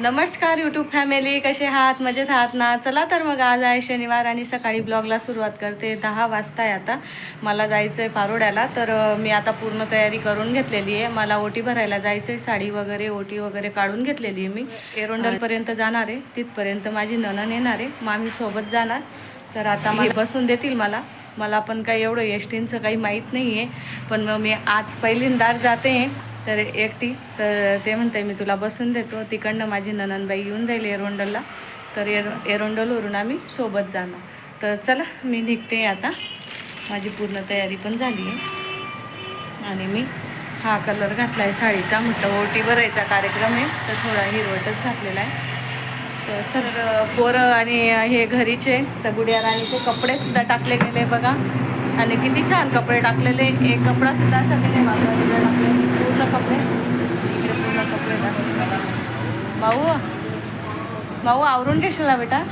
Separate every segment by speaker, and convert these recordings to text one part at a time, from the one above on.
Speaker 1: नमस्कार YouTube family कसे आहात? मजेत आहात ना? चला तर मग आज आहे शनिवार आणि सकाळी ब्लॉगला सुरुवात करते. दहा वाजता आहे आता. मला जायचं आहे पारोड्याला. तर मी आता पूर्ण तयारी करून घेतलेली आहे. मला ओटी भरायला जायचं आहे साडी वगैरे ओटी वगैरे काढून घेतलेली आहे मी. एरोंडलपर्यंत जाणार आहे. तिथपर्यंत माझी नणन येणार आहे. मामी सोबत जाणार. तर आता मला बसून देतील मला. मला पण काही एवढं एस टींचं काही माहीत नाही आहे पण मग मी आज पहिल्यांदाच जाते आहे. तर एकटी तर ते म्हणते मी तुला बसून देतो. तिकडनं माझी ननंदबाई येऊन जाईल एरोंडलला. तर एर एरोंडलवरून आम्ही सोबत जाणार. तर चला मी निघते आता. माझी पूर्ण तयारी पण झाली आहे. आणि मी हा कलर घातला आहे साडीचा. म्हटलं ओटी भरायचा कार्यक्रम आहे. तर थोडा हिरवटच घातलेला आहे. तर सर पोरं आणि हे घरीचे तर गुडिया राणीचे कपडेसुद्धा टाकले गेले बघा. आणि किती छान कपडे टाकलेले. एक कपडा सुद्धा असा नाही टाकले. पूर्ण कपडे. इकडे पूर्ण कपडे टाकले. भाऊ भाऊ आवरून घेशील ना बेटा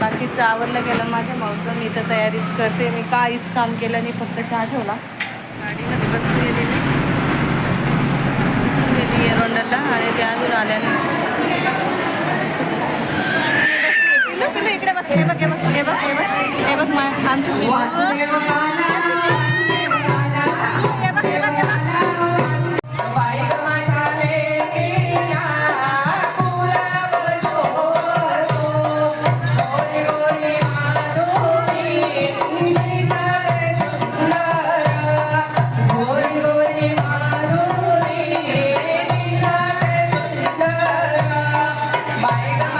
Speaker 1: बाकीचं आवरलं गेलं. माझ्या भाऊचं मी तर तयारीच करते. मी काहीच काम केलं नाही फक्त चहा ठेवला. गाडीमध्ये बसून गेली मी गेली एरोंडलला आणि ते अजून आल्या नाही इकडे बघ हे बघ हे बघ हे बघ हे बघ हे बघ आमच्या Bye.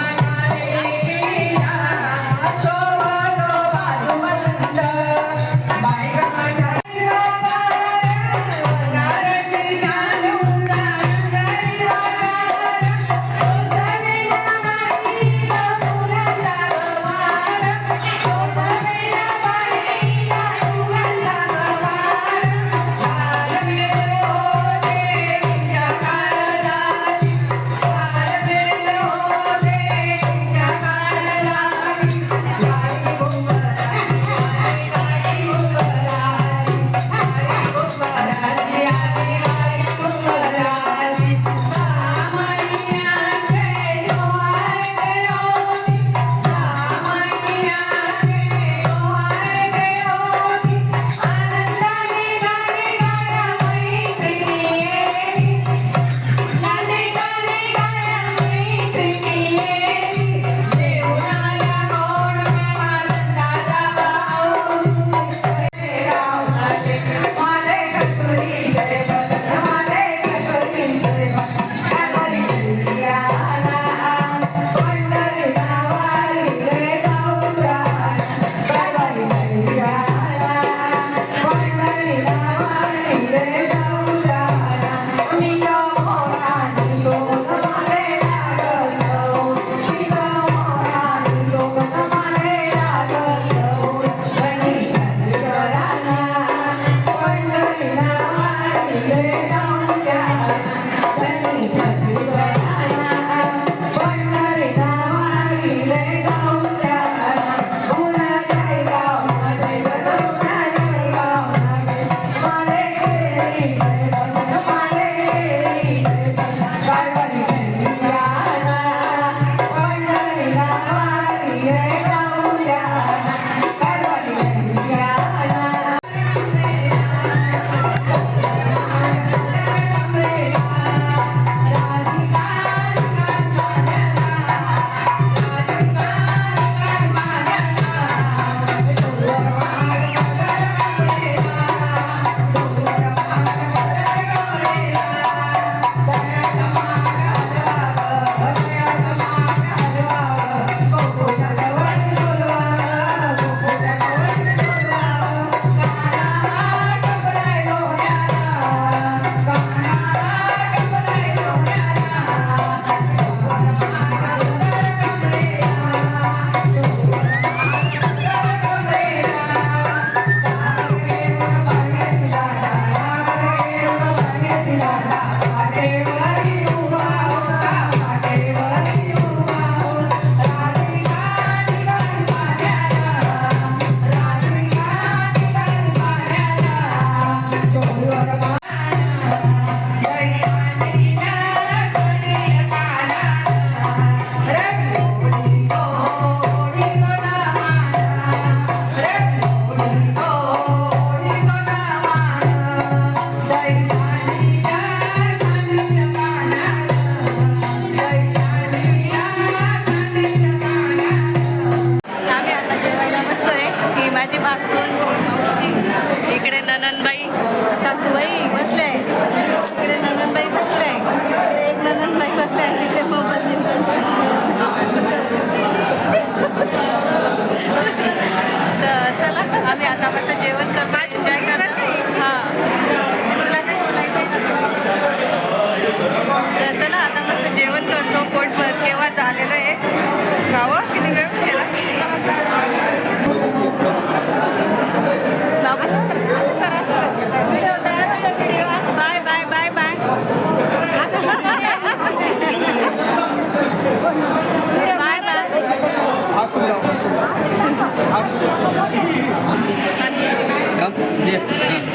Speaker 1: आम्ही आता कसं जेवण करतो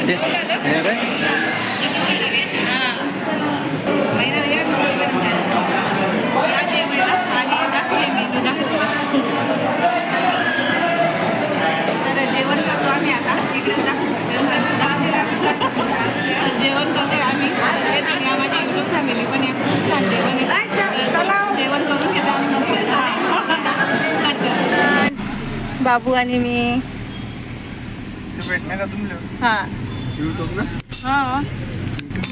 Speaker 1: aja. Ya, kan? Iya, babuan
Speaker 2: ini. Sebenarnya kan tumbuh.
Speaker 1: Hah.
Speaker 2: YouTube ना?
Speaker 1: हां.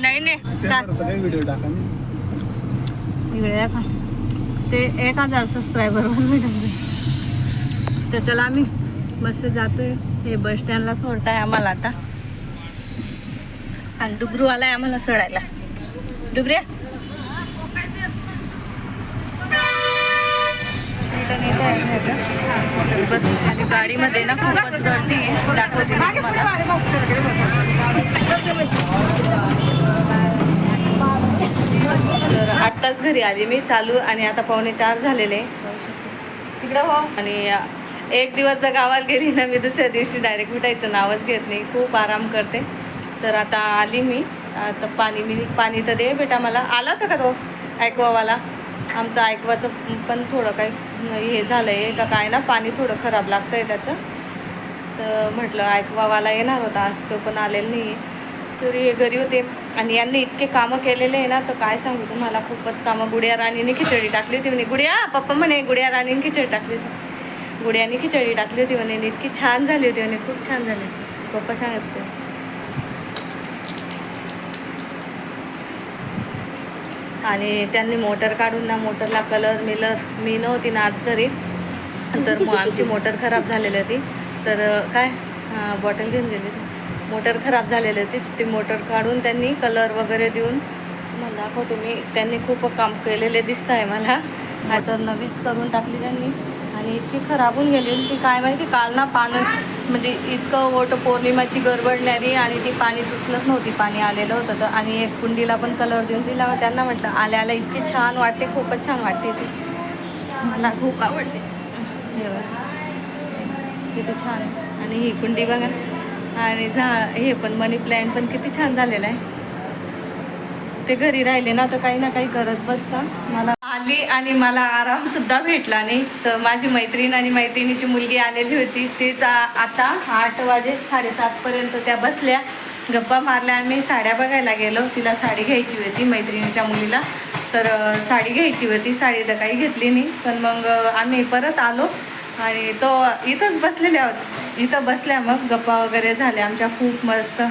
Speaker 1: नाही नाही. का?
Speaker 2: काय व्हिडिओ टाका.
Speaker 1: दाखवा. ते एक हजार सबस्क्रायबरवर भेटून तर चला आम्ही मस्त जातोय. हे बस स्टँडला सोडताय आम्हाला आता. आणि डुबरू आलाय आम्हाला सोडायला. डुबऱ्या बस गाडीमध्ये ना खूपच गर्दी आहे. दाखवते. तर आत्ताच घरी आली मी चालू आणि आता पावणे चार झालेले. तिकडं हो. आणि एक दिवस जर गावाला गेली ना मी दुसऱ्या दिवशी डायरेक्ट उठायचं नावच घेत नाही. खूप आराम करते. तर आता आली मी. आता पाणी मी पाणी तर दे बेटा मला. आला होता का तो? ऐकवावाला. आमचं ऐकवाचं पण थोडं काही हे झालं आहे का काय ना पाणी थोडं खराब लागतं आहे त्याचं. तर म्हटलं ऐकवावाला येणार होता. आज तो पण आलेला नाही आहे तरी हे घरी होते आणि यांनी इतके कामं केलेले आहे ना तर काय सांगू तुम्हाला? खूपच कामं. गुडिया राणीने खिचडी टाकली होती म्हणे. गुडिया पप्पा म्हणे गुडिया राणीने खिचडी टाकली होती. गुडियाने खिचडी टाकली होती म्हणे आणि इतकी छान झाली होती म्हणे. खूप छान झाली होती. पप्पा सांगत होते. आणि त्यांनी मोटर काढून ना मोटरला कलर मिलर मी नव्हती ना आज घरी. तर मग आमची मोटर खराब झालेली होती. तर काय? बॉटल घेऊन गेली होती. मोटर खराब झालेली होती. ती मोटर काढून त्यांनी कलर वगैरे देऊन मला दाखवते मी. त्यांनी खूप काम केलेले दिसत आहे मला. मोटर नवीच करून टाकली त्यांनी. आणि इतकी खराब होऊन गेली. की काय माहिती काल ना पानं म्हणजे इतकं वट पौर्णिमाची गडबडणारी आणि ती पाणी चुसलंच नव्हती. पाणी आलेलं होतं तर. आणि एक कुंडीला पण कलर देऊन दिला. मग त्यांना म्हटलं आल्या आल्या इतकी छान वाटते. खूपच छान वाटते ती. मला खूप आवडते हे किती छान आणि ही कुंडी बघा. आणि झा हे पण मनी प्लॅन पण किती छान झालेलं आहे. ते घरी राहिले ना तर काही ना काही करत बसता. मला आली आणि मला आराम सुद्धा भेटला नाही. तर माझी मैत्रीण आणि मैत्रिणीची मुलगी आलेली होती. तीच आता आठ वाजे साडेसातपर्यंत त्या बसल्या. गप्पा मारल्या. आम्ही साड्या बघायला गेलो. तिला साडी घ्यायची होती मैत्रिणीच्या मुलीला. तर साडी घ्यायची होती. साडी तर काही घेतली नाही. पण मग आम्ही परत आलो. आणि तो इथंच बसलेल्या होत्या इथं बसल्या मग गप्पा वगैरे झाल्या. आमच्या खूप मस्त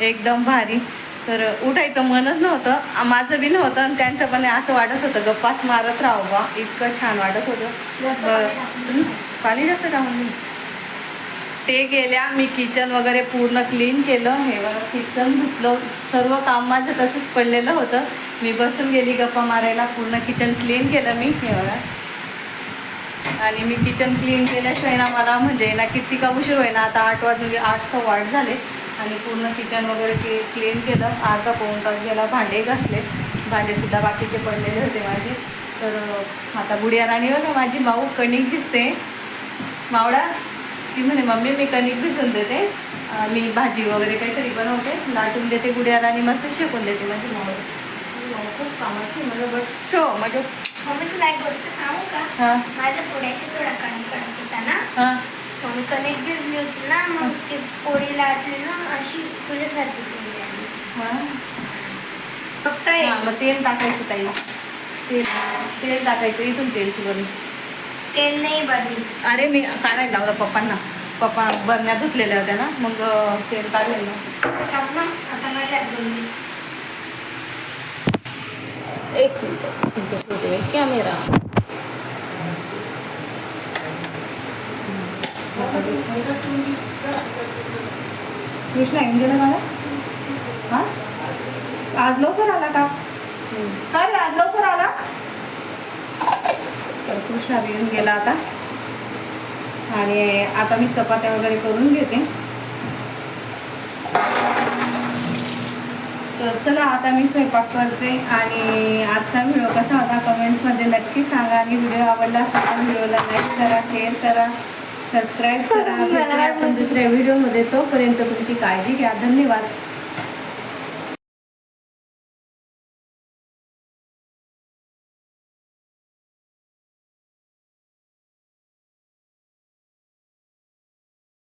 Speaker 1: एकदम भारी. तर उठायचं मनच नव्हतं माझं बी नव्हतं आणि त्यांचं पण असं वाटत होतं गप्पाच मारत राहावं बा. इतकं छान वाटत होतं? पाणी जास्त टाकून. ते गेल्या मी किचन वगैरे पूर्ण क्लीन केलं. हे बघा किचन धुतलं. सर्व काम माझं तसंच पडलेलं होतं. मी बसून गेली गप्पा मारायला. पूर्ण किचन क्लीन केलं मी. हे बघा. आणि मी किचन क्लीन केल्याशिवाय ना मला म्हणजे ना किती का उशीर होईना. आता आठ वाजून आठ सव्वा आठ झाले. आणि पूर्ण किचन वगैरे क्ली क्लीन केलं. अर्धा पाऊण तास गेला. भांडे घासले. भांडेसुद्धा बाकीचे पडलेले होते माझे. तर आता गुडिया राणी बघा माझी माऊ कणिक दिसते. मावडा ती म्हणे मम्मी मी कणिक भिजून देते. मी भाजी वगैरे काहीतरी बनवते. लाटून देते गुडिया राणी मस्त शेकून देते माझी माऊ खूप कामाची बट शो माझ्या
Speaker 3: मम्मी तुला एक गोष्ट सांगू का? माझ्या पुढ्याशी थोडा कणिक कडक होता ना.
Speaker 1: हां.
Speaker 3: मग कणिक भिजली होती ना मग ती पोळी लाटली ना अशी तुझ्यासारखी पोळी
Speaker 1: हां.
Speaker 3: फक्त
Speaker 1: हा, मग तेल टाकायचं ताई. तेल तेल टाकायचं इथून तेलची बरी
Speaker 3: तेल नाही बदली
Speaker 1: अरे मी काढायला लावलं पप्पांना. पप्पा बरण्या धुतलेल्या होत्या ना मग तेल काढलेलं.
Speaker 3: आता माझ्या
Speaker 1: एक मिनिट कॅमेरा. कृष्णा येऊन गेला मला. हा? आज लवकर आला का? का रे आज लवकर आला? तर कृष्णा येऊन गेला आता. आणि आता मी चपात्या वगैरे करून घेते. तर चला आता मी स्वयंपाक करते आणि आजचा व्हिडिओ कसा होता कमेंटमध्ये नक्की सांगा आणि व्हिडिओ आवडला असेल तर व्हिडिओला लाईक करा शेअर करा सबस्क्राईब करा. आपण दुसऱ्या व्हिडिओमध्ये. तोपर्यंत तुमची काळजी घ्या. धन्यवाद.